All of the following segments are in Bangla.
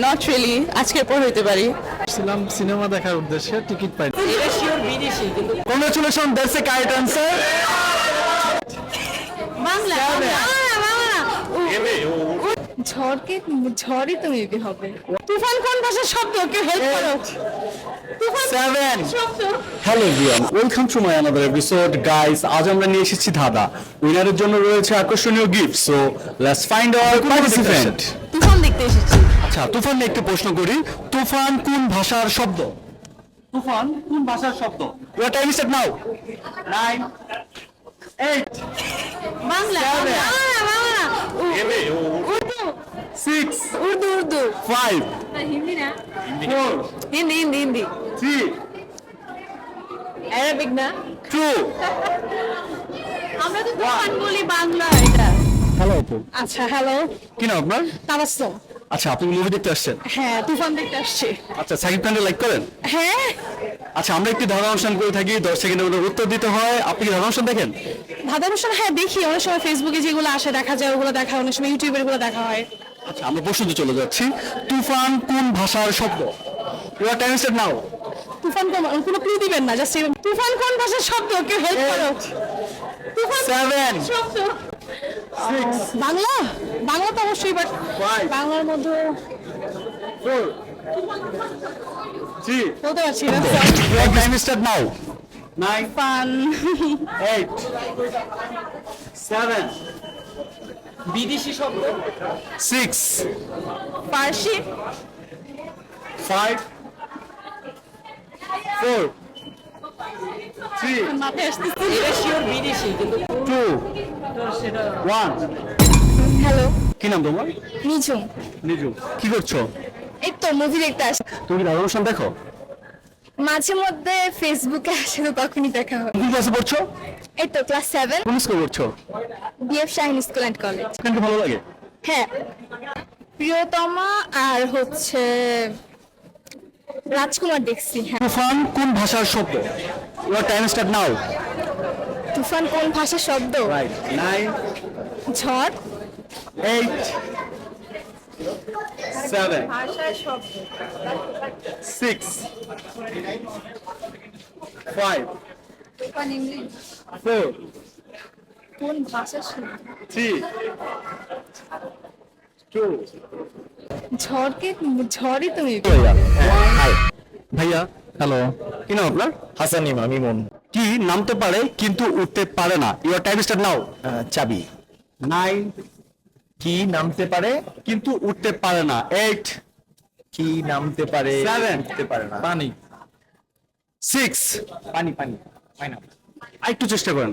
নট রিয়েলি আজকের পর হইতে পারি। ছিলাম সিনেমা দেখার উদ্দেশ্যে ticket pi congratulation that's a correct answer Bangla ঝড়কে ঝড়ই তো মেবি হবে। তুফান কোন ভাষার শব্দ? কেউ হেল্প করো। Seven hello everyone welcome to my another episode guys আজ আমরা নিয়ে এসেছি ধাঁধা। উইনারের জন্য রয়েছে আকর্ষণীয় gift so let's find our participant তুফান দেখতে এসেছি। আচ্ছা তুফান নিয়ে একটু প্রশ্ন করি। তুফান কোন ভাষার শব্দ? তুফান কোন ভাষার শব্দ? Time start now nine eight Bangla Bangla Urdu six Urdu Urdu. Five Hindi না। হিন্দি। হিন্দি হিন্দি থ্রি অ্যারাবিক না। টু আমরা তো তুফান বলি বাংলা এটা। হ্যালো আপু আচ্ছা হ্যালো কি নাম আপনার? তাবাসসুম। আচ্ছা আপনি মুভি দেখতে আসছেন? হ্যাঁ তুফান দেখতে আসছি। আচ্ছা সাকিব খানকে লাইক করেন? হ্যাঁ। আচ্ছা আমরা একটি ধারণা অনুষ্ঠান করে থাকি দশ সেকেন্ডের মধ্যে উত্তর দিতে হয়। আপনি কি ধারণা অনুষ্ঠান দেখেন? ধাঁধা অনুষ্ঠান হ্যাঁ দেখি। অনেক সময় ফেসবুকে যেগুলো আসে দেখা যায় ওগুলো দেখা হয়। অনেক সময় ইউটিউবেরগুলো দেখা হয়। আচ্ছা আমরা প্রশ্নতে চলে যাচ্ছি। তুফান কোন ভাষার শব্দ? ইউর টাইম স্টার্ট নাও তুফান কোন কোনো ক্লু দিবেন না জাস্ট তুফান কোন ভাষার শব্দ? কেউ হেল্প করো। তুফান সেভেন শব্দ? বাংলা? বাংলা তো অবশ্যই বাট বাংলার মধ্যে থ্রি বলতে পারছি না। Time start now nine fun eight seven বিদেশি শব্দ? Six Parsi. Five four three মাথায় আসতেছে। শিওর বিদেশি কিন্তু টু ওয়ান হ্যালো। কি নাম তোমার? নিঝুম নিজু। কি করছ? এই তো মুভি দেখতে আসি তুমি কি ধারণা অনুষ্ঠান দেখো? মাঝে মধ্যে ফেসবুকে আসে তো তখনই দেখা হয়। কোন ক্লাসে পড়ছো? এই তো ক্লাস কোন স্কুল পড়ছো? বিএফ শাহিন স্কুল কলেজ কেন ভালো লাগে? হ্যাঁ। প্রিয়তমা আর হচ্ছে রাজকুমার দেখছি হ্যাঁ। তুফান কোন ভাষার শব্দ? ইউর টাইম স্টার্ট নাও তুফান কোন ভাষার শব্দ? রাইট নাইন ঝড়। এইট ইংলিশ ফোর কোন ভাষার শব্দ থ্রি টু ঝড়কে ঝড়ই তো মেবি ভাইয়া হ্যালো কি নাম আপনার? হাসান ইমাম ইমন। কি নামতে পারে কিন্তু উঠতে পারে না। ইউর টাইম স্টার্ট নাও চাবি। নাইন কি নামতে পারে? কিন্তু উঠতে পারে না। এইট কি নামতে পারে? Seven. উঠতে পারে না। পানি। সিক্স পানি পানি পানি। একটু চেষ্টা করেন।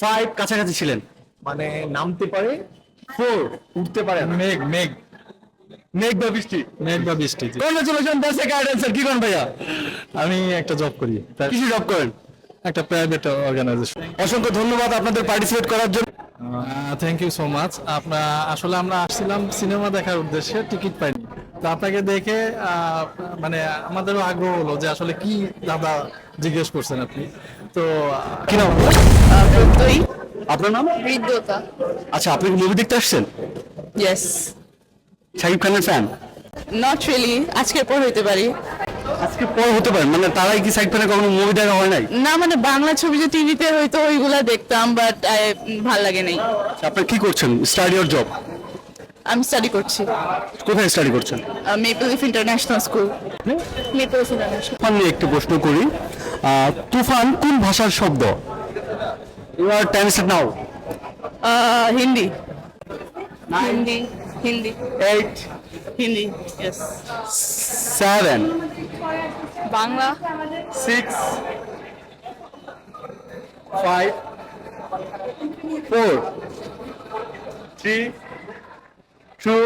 ফাইভ কাছাকাছি ছিলেন। মানে নামতে পারে? ফোর উঠতে পারে না। মেঘ মেঘ। মেঘ বা বৃষ্টি? মেঘ বা বৃষ্টি। কংগ্রেচুলেশন দ্যাটস এ কি করেন ভাইয়া? আমি একটা জব করি। কিছু জব করেন? একটা প্রাইভেট অর্গানাইজেশন অসংখ্য ধন্যবাদ আপনাদের পার্টিসিপেট করার জন্য। থ্যাংক ইউ সো মাচ আপনার আসলে আমরা আসছিলাম সিনেমা দেখার উদ্দেশ্যে টিকিট পাইনি। তো আপনাকে দেখে আহ, মানে আমাদেরও আগ্রহ হলো যে আসলে কি দাদা জিজ্ঞেস করছেন আপনি। তো কি নাম আপনার? নাম? আচ্ছা আপনি মুভি দেখতে আসছেন? ইয়েস শাকিব খানের ফ্যান নট রিয়েলি আজকের পর হইতে পারি। আজকে পর হতে পারে মানে তারাই কি শাকিব খানের কখনো মুভি দেখা হয় নাই? না মানে বাংলা ছবি যে টিভিতে হয়তো ওইগুলা দেখতাম বাট ভালো লাগে নাই। আচ্ছা, আপনার কি করছেন? স্টাডি অর জব আমি স্টাডি করছি। কোথায় স্টাডি করছেন? Maple Leaf International School Maple Leaf International নিয়ে একটু প্রশ্ন করি। তুফান কোন ভাষার শব্দ? Your time start now Hindi. Hindi Hindi. Eight Hindi yes seven Bangla six five four three two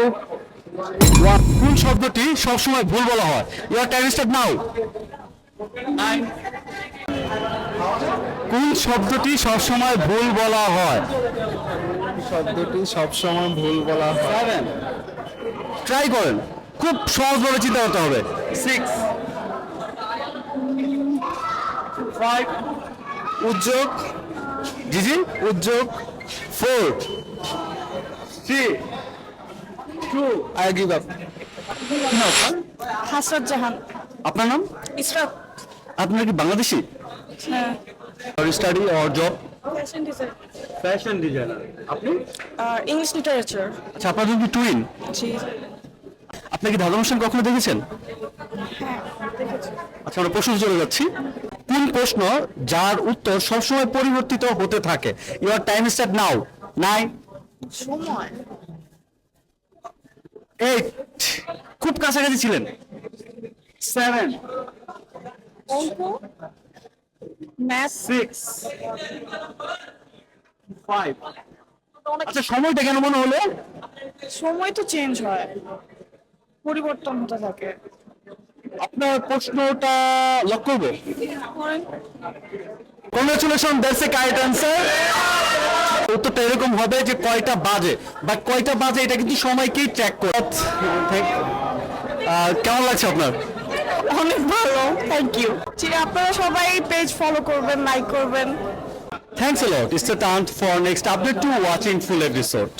one কোন শব্দটি সবসময় ভুল বলা হয়? ইউর টাইম স্টার্ট নাও কোন শব্দটি সবসময় ভুল বলা হয়? শব্দটি সবসময় ভুল বলা হয়? ট্রাই করেন। খুব সহজভাবে চিন্তা করতে হবে। সিক্স ফাইভ উদ্যোগ। জি জি। উদ্যোগ। Four three two I give up আপনার? জাহান। আপনার নাম? ইসরাত। আপনার কি বাংলাদেশি? হ্যাঁ। Study or job fashion design fashion designer আপনি? ইংলিশ লিটারেচার আচ্ছা আপনার কি? টুইন জি। আপনি কি দাদা অনুষ্ঠান কখনো দেখেছেন? হ্যাঁ আচ্ছা আমরা প্রশ্ন চলে যাচ্ছি। কোন প্রশ্ন যার উত্তর সবসময় পরিবর্তিত হতে থাকে। Your time start now nine সময়। এইট খুব কাছাকাছি ছিলেন। সেভেন অঙ্ক? ম্যাথ সিক্স ফাইভ আচ্ছা সময়টা কেন মনে হলো? সময় তো চেঞ্জ হয়। পরিবর্তন হতে থাকে। আপনার প্রশ্নটা লক করব। Congratulation that's a correct answer উত্তরটা এরকম হবে যে কয়টা বাজে। বা কয়টা বাজে এটা কিন্তু সময়কেই ট্র্যাক করে কেমন লাগছে আপনার? অনেক ভালো থ্যাংক ইউ আপনারা সবাই পেজ ফলো করবেন লাইক করবেন। Thanks a lot. Stay tuned for next update to watching full episode.